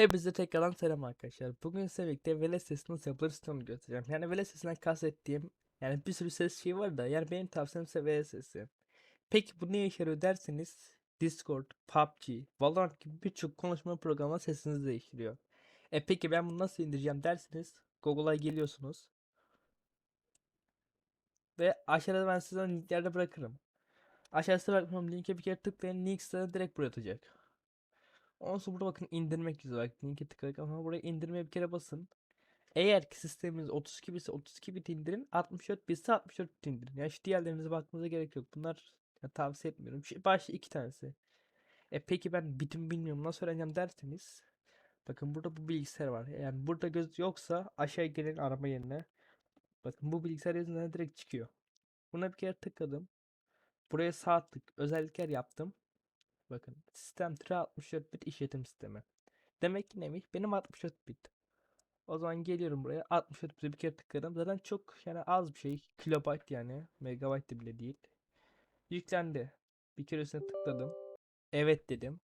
Hepinize tekrardan selam arkadaşlar. Bugün size birlikte Veles sesi nasıl yapılır sistemi göstereceğim. Yani Veles sesinden kastettiğim yani bir sürü ses şey var da yani benim tavsiyem size Veles sesi. Peki bu ne işe derseniz Discord, PUBG, Valorant gibi birçok konuşma programı sesinizi değiştiriyor. E peki ben bunu nasıl indireceğim derseniz Google'a geliyorsunuz. Ve aşağıda ben size linklerde bırakırım. Aşağısına bırakmam linke bir kere tıklayın link size direkt buraya atacak. Ondan sonra burada bakın indirmek yazıyor. Bak linke tıklayarak ama buraya indirmeye bir kere basın. Eğer ki sisteminiz 32 bitse 32 bit indirin. 64 bitse 64 bit indirin. Yani şu diğerlerinize bakmanıza gerek yok. Bunlar tavsiye etmiyorum. Şu başta iki tanesi. E peki ben bitimi bilmiyorum nasıl öğreneceğim derseniz. Bakın burada bu bilgisayar var. Yani burada göz yoksa aşağı gelin arama yerine. Bakın bu bilgisayar yüzünden direkt çıkıyor. Buna bir kere tıkladım. Buraya sağ tık özellikler yaptım. Bakın sistem tire 64 bit işletim sistemi. Demek ki neymiş? Benim 64 bit. O zaman geliyorum buraya 64 bit'e bir kere tıkladım. Zaten çok yani az bir şey. Kilobayt yani. Megabayt da bile değil. Yüklendi. Bir kere üstüne tıkladım. Evet dedim.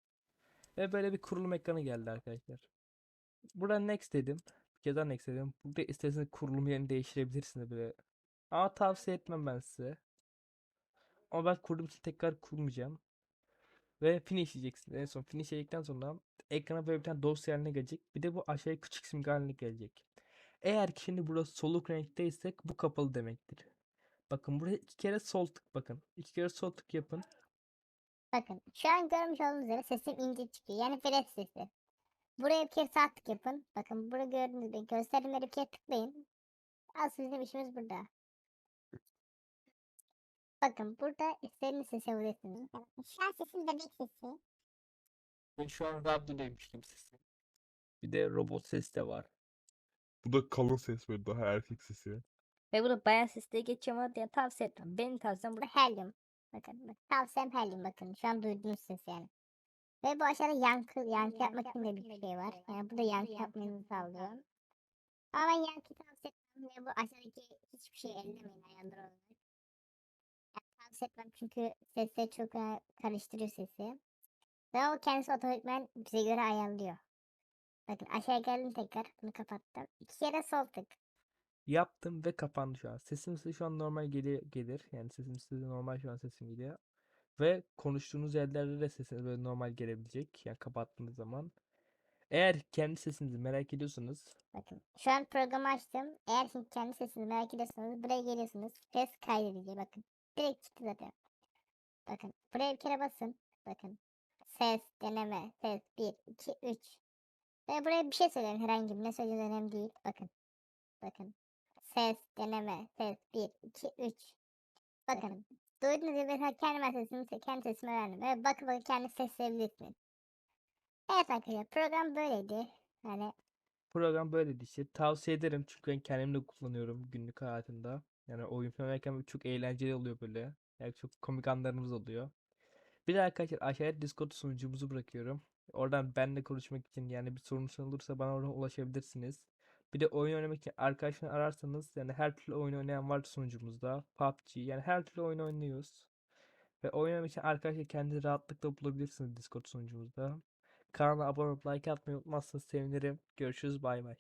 Ve böyle bir kurulum ekranı geldi arkadaşlar. Burada next dedim. Bir kez daha next dedim. Burada isterseniz kurulum yerini değiştirebilirsiniz böyle. Ama tavsiye etmem ben size. Ama ben kurduğum için tekrar kurmayacağım. Ve finish diyeceksin. En son finish dedikten sonra ekrana böyle bir tane dosya haline gelecek. Bir de bu aşağıya küçük simge haline gelecek. Eğer ki şimdi burası soluk renkteysek bu kapalı demektir. Bakın buraya iki kere sol tık bakın. İki kere sol tık yapın. Bakın şu an görmüş olduğunuz üzere sesim ince çıkıyor. Yani flash sesi. Buraya bir kere sağ tık yapın. Bakın burada gördüğünüz gibi gösterimleri bir kere tıklayın. Asıl bizim işimiz burada. Bakın burada istediğiniz sesi alabilirsiniz. Şu an sesim bebek sesi. Ben şu an radyo demiştim sesi. Bir de robot ses de var. Bu da kalın ses böyle daha erkek sesi. Ve burada bayan sesi diye geçiyor ama diye tavsiye etmem. Benim tavsiyem burada helyum. Bakın bak, tavsiyem helyum bakın. Şu an duyduğunuz ses yani. Ve bu aşağıda yankı, yankı yapmak için de bir şey var. Yani bu da yankı yapmanızı sağlıyor. Ama ben yankı tavsiye etmem ve bu aşağıdaki hiçbir şey ellemeyin ayarlar olarak. Yani tavsiye etmem çünkü sesleri çok karıştırıyor sesi. Ve o kendisi otomatikman bize göre ayarlıyor. Bakın aşağıya geldim tekrar. Bunu kapattım. İki kere sol tık. Yaptım ve kapandı şu an. Sesim size şu an normal geli gelir. Yani sesim size normal şu an sesim geliyor. Ve konuştuğunuz yerlerde de sesiniz böyle normal gelebilecek. Yani kapattığınız zaman. Eğer kendi sesinizi merak ediyorsanız Bakın şu an programı açtım. Eğer şimdi kendi sesini merak ediyorsanız buraya geliyorsunuz. Ses kaydedici bakın. Direkt çıktı zaten. Bakın buraya bir kere basın. Bakın. Ses deneme. Ses 1, 2, 3. Ve buraya bir şey söyleyin herhangi bir ne söylediğiniz önemli değil. Bakın. Bakın. Ses deneme. Ses 1, 2, 3. Bakın. Duyduğunuz gibi mesela kendi sesimi, kendi sesimi öğrendim. Ve bakın bakın kendi sesleyebilirsiniz. Evet arkadaşlar program böyleydi. Yani program böyleydi işte. Tavsiye ederim çünkü ben kendim de kullanıyorum günlük hayatımda. Yani oyun falan oynarken çok eğlenceli oluyor böyle. Yani çok komik anlarımız oluyor. Bir de arkadaşlar aşağıya Discord sunucumuzu bırakıyorum. Oradan benimle konuşmak için yani bir sorunuz olursa bana oradan ulaşabilirsiniz. Bir de oyun oynamak için arkadaşlar ararsanız yani her türlü oyun oynayan var sunucumuzda. PUBG yani her türlü oyun oynuyoruz. Ve oynamak için arkadaşlar kendinizi rahatlıkla bulabilirsiniz Discord sunucumuzda. Kanala abone olup like atmayı unutmazsanız sevinirim. Görüşürüz bay bay.